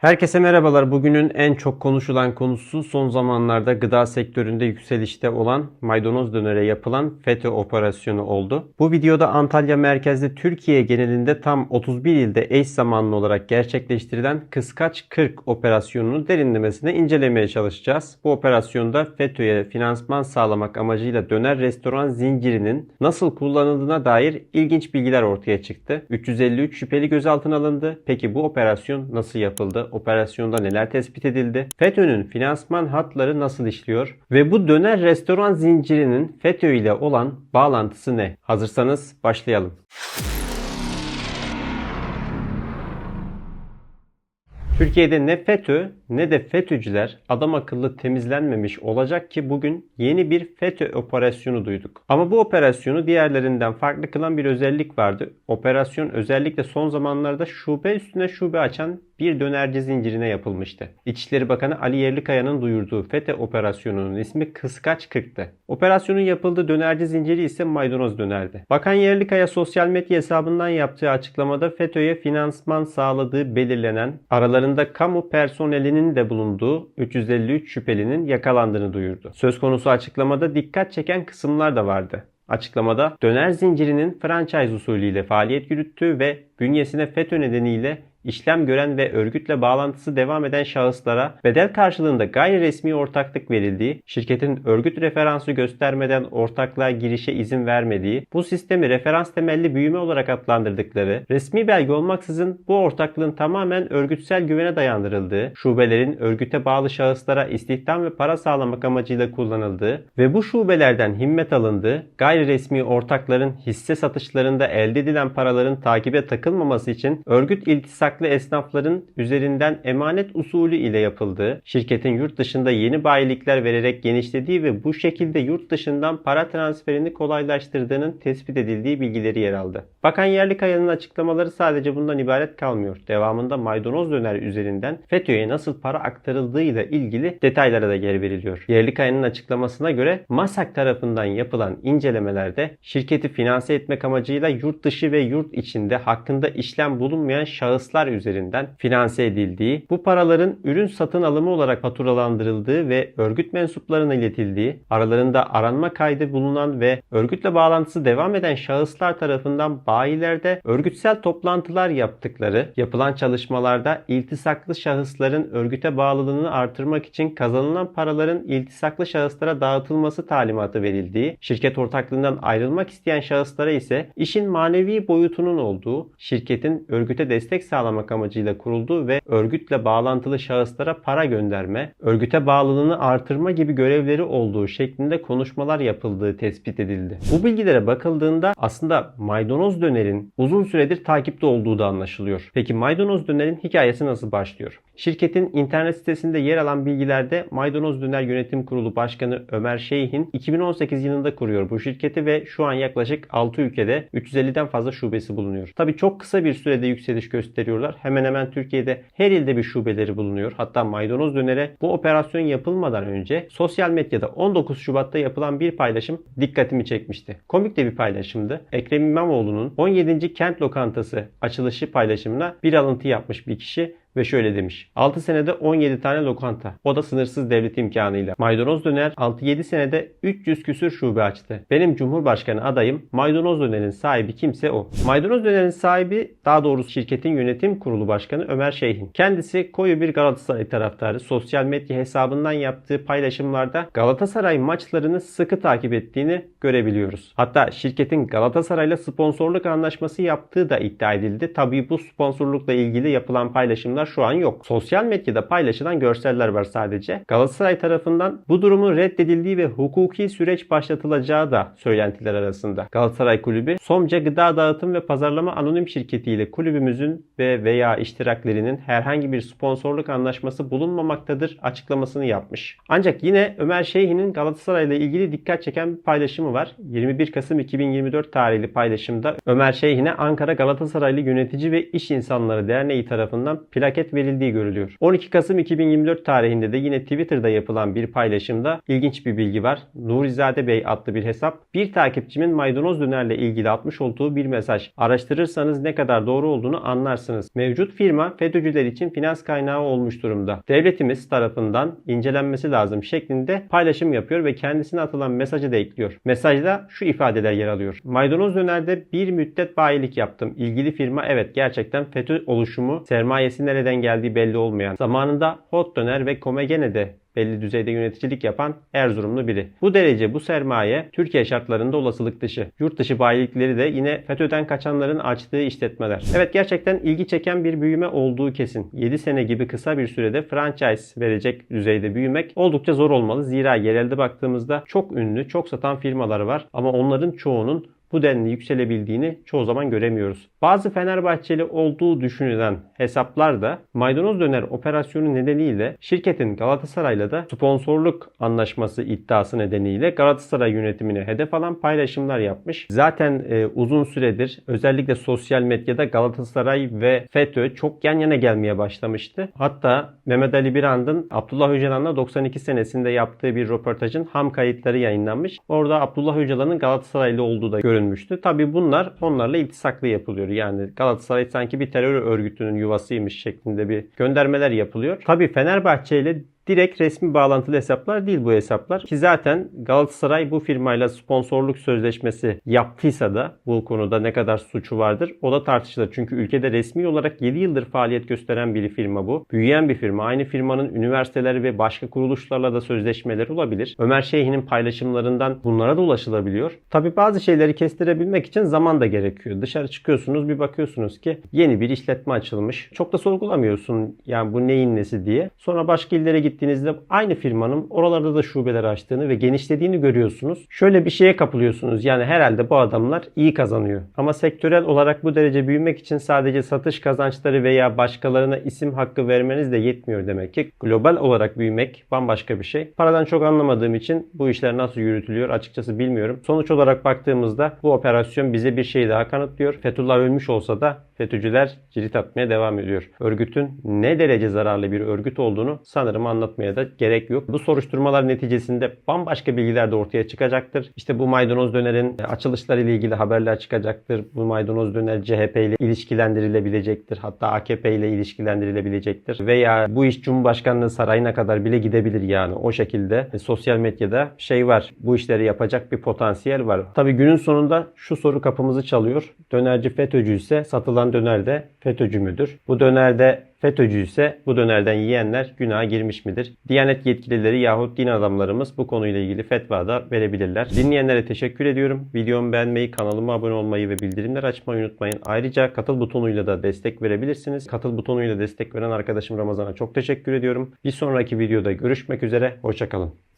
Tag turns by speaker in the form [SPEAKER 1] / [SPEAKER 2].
[SPEAKER 1] Herkese merhabalar. Bugünün en çok konuşulan konusu son zamanlarda gıda sektöründe yükselişte olan maydanoz dönere yapılan FETÖ operasyonu oldu. Bu videoda Antalya merkezli Türkiye genelinde tam 31 ilde eş zamanlı olarak gerçekleştirilen Kıskaç 40 operasyonunu derinlemesine incelemeye çalışacağız. Bu operasyonda FETÖ'ye finansman sağlamak amacıyla döner restoran zincirinin nasıl kullanıldığına dair ilginç bilgiler ortaya çıktı. 353 şüpheli gözaltına alındı. Peki bu operasyon nasıl yapıldı? Operasyonda neler tespit edildi? FETÖ'nün finansman hatları nasıl işliyor? Ve bu döner restoran zincirinin FETÖ ile olan bağlantısı ne? Hazırsanız başlayalım. Türkiye'de ne FETÖ ne de FETÖ'cüler adam akıllı temizlenmemiş olacak ki bugün yeni bir FETÖ operasyonu duyduk. Ama bu operasyonu diğerlerinden farklı kılan bir özellik vardı. Operasyon özellikle son zamanlarda şube üstüne şube açan bir dönerci zincirine yapılmıştı. İçişleri Bakanı Ali Yerlikaya'nın duyurduğu FETÖ operasyonunun ismi Kıskaç 40'tı. Operasyonun yapıldığı dönerci zinciri ise maydanoz dönerdi. Bakan Yerlikaya sosyal medya hesabından yaptığı açıklamada FETÖ'ye finansman sağladığı belirlenen aralarında kamu personelinin de bulunduğu 353 şüphelinin yakalandığını duyurdu. Söz konusu açıklamada dikkat çeken kısımlar da vardı. Açıklamada döner zincirinin franchise usulüyle faaliyet yürüttüğü ve bünyesine FETÖ nedeniyle işlem gören ve örgütle bağlantısı devam eden şahıslara bedel karşılığında gayri resmi ortaklık verildiği, şirketin örgüt referansı göstermeden ortaklığa girişe izin vermediği, bu sistemi referans temelli büyüme olarak adlandırdıkları, resmi belge olmaksızın bu ortaklığın tamamen örgütsel güvene dayandırıldığı, şubelerin örgüte bağlı şahıslara istihdam ve para sağlamak amacıyla kullanıldığı ve bu şubelerden himmet alındığı, gayri resmi ortakların hisse satışlarında elde edilen paraların takibe takılmaması için örgüt iltisak farklı esnafların üzerinden emanet usulü ile yapıldığı, şirketin yurt dışında yeni bayilikler vererek genişlediği ve bu şekilde yurt dışından para transferini kolaylaştırdığının tespit edildiği bilgileri yer aldı. Bakan Yerlikaya'nın açıklamaları sadece bundan ibaret kalmıyor. Devamında maydanoz döner üzerinden FETÖ'ye nasıl para aktarıldığıyla ilgili detaylara da yer veriliyor. Yerlikaya'nın açıklamasına göre MASAK tarafından yapılan incelemelerde şirketi finanse etmek amacıyla yurt dışı ve yurt içinde hakkında işlem bulunmayan şahıslar üzerinden finanse edildiği, bu paraların ürün satın alımı olarak faturalandırıldığı ve örgüt mensuplarına iletildiği, aralarında aranma kaydı bulunan ve örgütle bağlantısı devam eden şahıslar tarafından bayilerde örgütsel toplantılar yaptıkları, yapılan çalışmalarda iltisaklı şahısların örgüte bağlılığını artırmak için kazanılan paraların iltisaklı şahıslara dağıtılması talimatı verildiği, şirket ortaklığından ayrılmak isteyen şahıslara ise işin manevi boyutunun olduğu, şirketin örgüte destek sağlamak amacıyla kurulduğu ve örgütle bağlantılı şahıslara para gönderme, örgüte bağlılığını artırma gibi görevleri olduğu şeklinde konuşmalar yapıldığı tespit edildi. Bu bilgilere bakıldığında aslında maydanoz dönerin uzun süredir takipte olduğu da anlaşılıyor. Peki maydanoz dönerin hikayesi nasıl başlıyor? Şirketin internet sitesinde yer alan bilgilerde Maydanoz Döner Yönetim Kurulu Başkanı Ömer Şeyh'in 2018 yılında kuruyor bu şirketi ve şu an yaklaşık 6 ülkede 350'den fazla şubesi bulunuyor. Tabi çok kısa bir sürede yükseliş gösteriyorlar. Hemen hemen Türkiye'de her ilde bir şubeleri bulunuyor. Hatta Maydanoz Döner'e bu operasyon yapılmadan önce sosyal medyada 19 Şubat'ta yapılan bir paylaşım dikkatimi çekmişti. Komik de bir paylaşımdı. Ekrem İmamoğlu'nun 17. Kent Lokantası açılışı paylaşımına bir alıntı yapmış bir kişi ve şöyle demiş. 6 senede 17 tane lokanta. O da sınırsız devlet imkanıyla. Maydanoz Döner 6-7 senede 300 küsür şube açtı. Benim Cumhurbaşkanı adayım Maydanoz Döner'in sahibi kimse o. Maydanoz Döner'in sahibi daha doğrusu şirketin yönetim kurulu başkanı Ömer Şeyhin. Kendisi koyu bir Galatasaray taraftarı. Sosyal medya hesabından yaptığı paylaşımlarda Galatasaray maçlarını sıkı takip ettiğini görebiliyoruz. Hatta şirketin Galatasaray'la sponsorluk anlaşması yaptığı da iddia edildi. Tabii bu sponsorlukla ilgili yapılan paylaşımlar şu an yok. Sosyal medyada paylaşılan görseller var sadece. Galatasaray tarafından bu durumun reddedildiği ve hukuki süreç başlatılacağı da söylentiler arasında. Galatasaray Kulübü Somca Gıda Dağıtım ve Pazarlama Anonim Şirketi ile kulübümüzün ve veya iştiraklerinin herhangi bir sponsorluk anlaşması bulunmamaktadır açıklamasını yapmış. Ancak yine Ömer Şeyhi'nin Galatasaray ile ilgili dikkat çeken bir paylaşımı var. 21 Kasım 2024 tarihli paylaşımda Ömer Şeyhi'ne Ankara Galatasaraylı Yönetici ve İş İnsanları Derneği tarafından plak felaket verildiği görülüyor. 12 Kasım 2024 tarihinde de yine Twitter'da yapılan bir paylaşımda ilginç bir bilgi var. Nurizade Bey adlı bir hesap bir takipçimin maydanoz dönerle ilgili atmış olduğu bir mesaj. Araştırırsanız ne kadar doğru olduğunu anlarsınız. Mevcut firma FETÖ'cüler için finans kaynağı olmuş durumda. Devletimiz tarafından incelenmesi lazım şeklinde paylaşım yapıyor ve kendisine atılan mesajı da ekliyor. Mesajda şu ifadeler yer alıyor. Maydanoz dönerde bir müddet bayilik yaptım. İlgili firma evet gerçekten FETÖ oluşumu sermayesi nereden geldiği belli olmayan. Zamanında Hot Döner ve Komegene'de belli düzeyde yöneticilik yapan Erzurumlu biri. Bu derece bu sermaye Türkiye şartlarında olasılık dışı. Yurt dışı bayilikleri de yine FETÖ'den kaçanların açtığı işletmeler. Evet gerçekten ilgi çeken bir büyüme olduğu kesin. 7 sene gibi kısa bir sürede franchise verecek düzeyde büyümek oldukça zor olmalı. Zira yerelde baktığımızda çok ünlü, çok satan firmalar var ama onların çoğunun bu denli yükselebildiğini çoğu zaman göremiyoruz. Bazı Fenerbahçeli olduğu düşünülen hesaplar da maydanoz döner operasyonu nedeniyle şirketin Galatasaray'la da sponsorluk anlaşması iddiası nedeniyle Galatasaray yönetimine hedef alan paylaşımlar yapmış. Zaten e, uzun süredir özellikle sosyal medyada Galatasaray ve FETÖ çok yan yana gelmeye başlamıştı. Hatta Mehmet Ali Birand'ın Abdullah Öcalan'la 92 senesinde yaptığı bir röportajın ham kayıtları yayınlanmış. Orada Abdullah Öcalan'ın Galatasaraylı olduğu da görünmüştü. Tabi bunlar onlarla iltisaklı yapılıyor. Yani Galatasaray sanki bir terör örgütünün yuvasıymış şeklinde bir göndermeler yapılıyor. Tabi Fenerbahçe ile direkt resmi bağlantılı hesaplar değil bu hesaplar. Ki zaten Galatasaray bu firmayla sponsorluk sözleşmesi yaptıysa da bu konuda ne kadar suçu vardır o da tartışılır. Çünkü ülkede resmi olarak 7 yıldır faaliyet gösteren bir firma bu. Büyüyen bir firma. Aynı firmanın üniversiteleri ve başka kuruluşlarla da sözleşmeleri olabilir. Ömer Şeyh'in paylaşımlarından bunlara da ulaşılabiliyor. Tabi bazı şeyleri kestirebilmek için zaman da gerekiyor. Dışarı çıkıyorsunuz bir bakıyorsunuz ki yeni bir işletme açılmış. Çok da sorgulamıyorsun yani bu neyin nesi diye. Sonra başka illere gittiğinizde aynı firmanın oralarda da şubeler açtığını ve genişlediğini görüyorsunuz. Şöyle bir şeye kapılıyorsunuz. Yani herhalde bu adamlar iyi kazanıyor. Ama sektörel olarak bu derece büyümek için sadece satış kazançları veya başkalarına isim hakkı vermeniz de yetmiyor demek ki. Global olarak büyümek bambaşka bir şey. Paradan çok anlamadığım için bu işler nasıl yürütülüyor açıkçası bilmiyorum. Sonuç olarak baktığımızda bu operasyon bize bir şey daha kanıtlıyor. Fethullah ölmüş olsa da FETÖ'cüler cirit atmaya devam ediyor. Örgütün ne derece zararlı bir örgüt olduğunu sanırım anlatmaya da gerek yok. Bu soruşturmalar neticesinde bambaşka bilgiler de ortaya çıkacaktır. İşte bu maydanoz dönerin açılışları ile ilgili haberler çıkacaktır. Bu maydanoz döner CHP ile ilişkilendirilebilecektir. Hatta AKP ile ilişkilendirilebilecektir. Veya bu iş Cumhurbaşkanlığı sarayına kadar bile gidebilir yani. O şekilde e, sosyal medyada şey var. Bu işleri yapacak bir potansiyel var. Tabii günün sonunda şu soru kapımızı çalıyor. Dönerci FETÖ'cü ise satılan döner de FETÖ'cü müdür? Bu dönerde FETÖ'cü ise bu dönerden yiyenler günaha girmiş midir? Diyanet yetkilileri yahut din adamlarımız bu konuyla ilgili fetva da verebilirler. Dinleyenlere teşekkür ediyorum. Videomu beğenmeyi, kanalıma abone olmayı ve bildirimleri açmayı unutmayın. Ayrıca katıl butonuyla da destek verebilirsiniz. Katıl butonuyla destek veren arkadaşım Ramazan'a çok teşekkür ediyorum. Bir sonraki videoda görüşmek üzere. Hoşçakalın.